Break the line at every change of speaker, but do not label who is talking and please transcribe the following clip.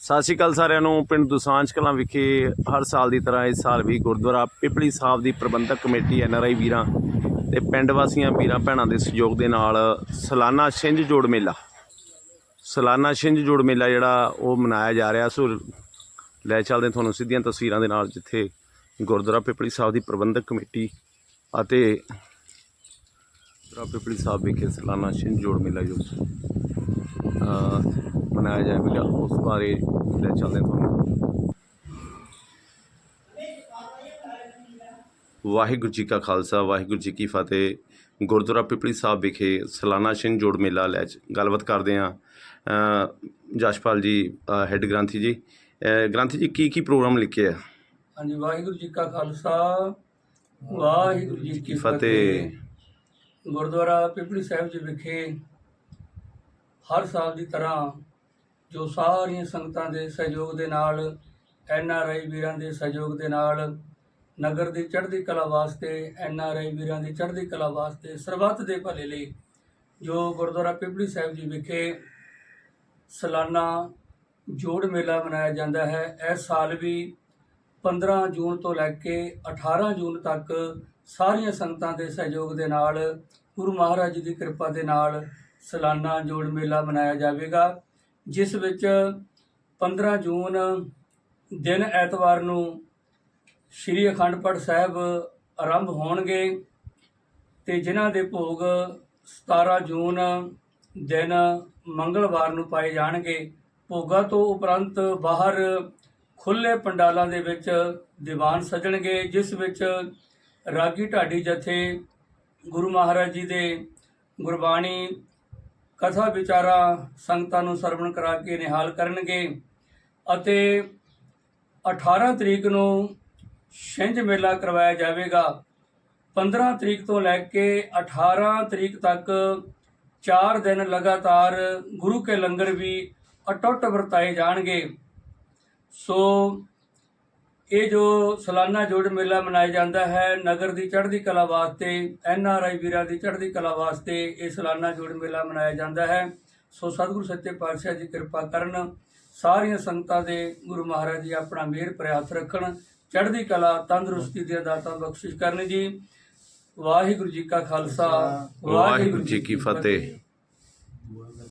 ਸਤਿ ਸ਼੍ਰੀ ਅਕਾਲ ਸਾਰਿਆਂ ਨੂੰ। ਪਿੰਡ ਦੁਸਾਂਝ ਕਲਾਂ ਵਿਖੇ ਹਰ ਸਾਲ ਦੀ ਤਰ੍ਹਾਂ ਇਸ ਸਾਲ ਵੀ ਗੁਰਦੁਆਰਾ ਪਿਪਲੀ ਸਾਹਿਬ ਦੀ ਪ੍ਰਬੰਧਕ ਕਮੇਟੀ ਐੱਨ ਆਰ ਆਈ ਵੀਰਾਂ ਤੇ ਪਿੰਡ ਵਾਸੀਆਂ, ਵੀਰਾਂ, ਭੈਣਾਂ ਦੇ ਸਹਿਯੋਗ ਦੇ ਨਾਲ ਸਾਲਾਨਾ ਛਿੰਝ ਜੋੜ ਮੇਲਾ। ਸਾਲਾਨਾ ਛਿੰਝ ਜੋੜ ਮੇਲਾ ਜਿਹੜਾ ਉਹ ਮਨਾਇਆ ਜਾ ਰਿਹਾ। ਸੋ ਲੈ ਚੱਲਦੇ ਤੁਹਾਨੂੰ ਸਿੱਧੀਆਂ ਤਸਵੀਰਾਂ ਦੇ ਨਾਲ, ਜਿੱਥੇ ਗੁਰਦੁਆਰਾ ਪਿਪਲੀ ਸਾਹਿਬ ਦੀ ਪ੍ਰਬੰਧਕ ਕਮੇਟੀ ਅਤੇ ਗੁਰਦੁਆਰਾ ਪਿਪਲੀ ਸਾਹਿਬ ਵਿਖੇ ਸਾਲਾਨਾ ਛਿੰਝ ਜੋੜ ਮੇਲਾ ਜੋ ਮਨਾਇਆ ਜਾਵੇਗਾ ਉਸ ਬਾਰੇ ਲੈ ਚੱਲਦੇ ਤੁਹਾਨੂੰ। ਵਾਹਿਗੁਰੂ ਜੀ ਕਾ ਖਾਲਸਾ ਵਾਹਿਗੁਰੂ ਜੀ ਕੀ ਫਤਿਹ। ਗੁਰਦੁਆਰਾ ਪਿਪਲੀ ਸਾਹਿਬ ਵਿਖੇ ਸਾਲਾਨਾ ਸਿੰਘ ਜੋੜ ਮੇਲਾ ਲੈ ਗੱਲਬਾਤ ਕਰਦੇ ਹਾਂ। ਜਸ਼ਪਾਲ ਜੀ ਹੈੱਡ ਗ੍ਰੰਥੀ ਜੀ ਗ੍ਰੰਥੀ ਜੀ ਕੀ ਕੀ ਪ੍ਰੋਗਰਾਮ ਲਿਖੇ ਆ?
ਹਾਂਜੀ ਵਾਹਿਗੁਰੂ ਜੀ ਕਾ ਖਾਲਸਾ ਵਾਹਿਗੁਰੂ ਜੀ ਕੀ ਫਤਿਹ। ਗੁਰਦੁਆਰਾ ਪਿਪਲੀ ਸਾਹਿਬ ਜੀ ਵਿਖੇ ਹਰ ਸਾਲ ਦੀ ਤਰ੍ਹਾਂ ਜੋ ਸਾਰੀਆਂ ਸੰਗਤਾਂ ਦੇ ਸਹਿਯੋਗ ਦੇ ਨਾਲ, ਐਨ ਆਰ ਆਈ ਵੀਰਾਂ ਦੇ ਸਹਿਯੋਗ ਦੇ ਨਾਲ, ਨਗਰ ਦੀ ਚੜ੍ਹਦੀ ਕਲਾ ਵਾਸਤੇ, ਐਨ ਆਰ ਆਈ ਵੀਰਾਂ ਦੀ ਚੜ੍ਹਦੀ ਕਲਾ ਵਾਸਤੇ ਸਰਬੱਤ ਦੇ ਭਲੇ ਲਈ ਜੋ ਗੁਰਦੁਆਰਾ ਪਿਪਲੀ ਸਾਹਿਬ ਜੀ ਵਿਖੇ ਸਾਲਾਨਾ ਜੋੜ ਮੇਲਾ ਮਨਾਇਆ ਜਾਂਦਾ ਹੈ। ਇਸ ਸਾਲ ਵੀ 15 ਜੂਨ ਤੋਂ ਲੈ ਕੇ 18 ਜੂਨ ਤੱਕ ਸਾਰੀਆਂ ਸੰਗਤਾਂ ਦੇ ਸਹਿਯੋਗ ਦੇ ਨਾਲ, ਗੁਰੂ ਮਹਾਰਾਜ ਜੀ ਦੀ ਕਿਰਪਾ ਦੇ ਨਾਲ ਸਾਲਾਨਾ ਜੋੜ ਮੇਲਾ ਮਨਾਇਆ ਜਾਵੇਗਾ, ਜਿਸ ਵਿੱਚ 15 ਜੂਨ ਦਿਨ ਐਤਵਾਰ ਨੂੰ ਸ੍ਰੀ ਅਖੰਡ ਪਾਠ ਸਾਹਿਬ ਆਰੰਭ ਹੋਣਗੇ ਤੇ ਜਿਨ੍ਹਾਂ ਦੇ ਭੋਗ 17 ਜੂਨ ਦਿਨ ਮੰਗਲਵਾਰ ਨੂੰ ਪਾਏ ਜਾਣਗੇ, ਭੋਗਾਂ ਤੋਂ ਉਪਰੰਤ ਬਾਹਰ ਖੁੱਲੇ ਪੰਡਾਲਾਂ ਦੇ ਵਿੱਚ ਦੀਵਾਨ ਸਜਣਗੇ, ਜਿਸ ਵਿੱਚ ਰਾਗੀ ਢਾਡੀ ਜਥੇ ਗੁਰੂ ਮਹਾਰਾਜ ਜੀ ਦੇ ਗੁਰਬਾਣੀ ਕਥਾ ਵਿਚਾਰਾ ਸੰਗਤਾਂ ਨੂੰ ਸਰਵਣ ਕਰਾ ਕੇ ਨਿਹਾਲ ਕਰਨਗੇ ਅਤੇ 18 ਤਰੀਕ ਨੂੰ ਛਿੰਝ ਮੇਲਾ ਕਰਵਾਇਆ ਜਾਵੇਗਾ। 15 ਤਰੀਕ ਤੋਂ ਲੈ ਕੇ 18 ਤਰੀਕ ਤੱਕ 4 ਦਿਨ ਲਗਾਤਾਰ ਗੁਰੂ ਕੇ ਲੰਗਰ ਵੀ ਅਟੁੱਟ ਵਰਤਾਏ ਜਾਣਗੇ। ਸੋ ਇਹ ਜੋ ਸਾਲਾਨਾ ਜੋੜ ਮੇਲਾ ਮਨਾਇਆ ਜਾਂਦਾ ਹੈ ਨਗਰ ਦੀ ਚੜ੍ਹਦੀ ਕਲਾ ਵਾਸਤੇ ਐਨ ਆਰ ਆਈ ਵੀਰਾਂ ਦੀ ਚੜ੍ਹਦੀ ਕਲਾ ਵਾਸਤੇ ਇਹ ਸਾਲਾਨਾ ਜੋੜ ਮੇਲਾ ਮਨਾਇਆ ਜਾਂਦਾ ਹੈ। ਸੋ ਸਤਿਗੁਰੂ ਸੱਚੇ ਪਾਤਸ਼ਾਹ ਜੀ ਕਿਰਪਾ ਕਰਨ ਸਾਰੀਆਂ ਸੰਗਤਾਂ ਦੇ ਗੁਰੂ ਮਹਾਰਾਜ ਜੀ ਆਪਣਾ ਮਿਹਰ ਪ੍ਰਿਆਤ ਰੱਖਣ ਚੜ੍ਹਦੀ ਕਲਾ ਤੰਦਰੁਸਤੀ ਦੇ ਦਾਤਾ ਬਖਸ਼ਿਸ਼ ਕਰਨ ਜੀ। ਵਾਹਿਗੁਰੂ ਜੀ ਕਾ ਖਾਲਸਾ
ਵਾਹਿਗੁਰੂ ਜੀ ਕੀ ਫਤਿਹ।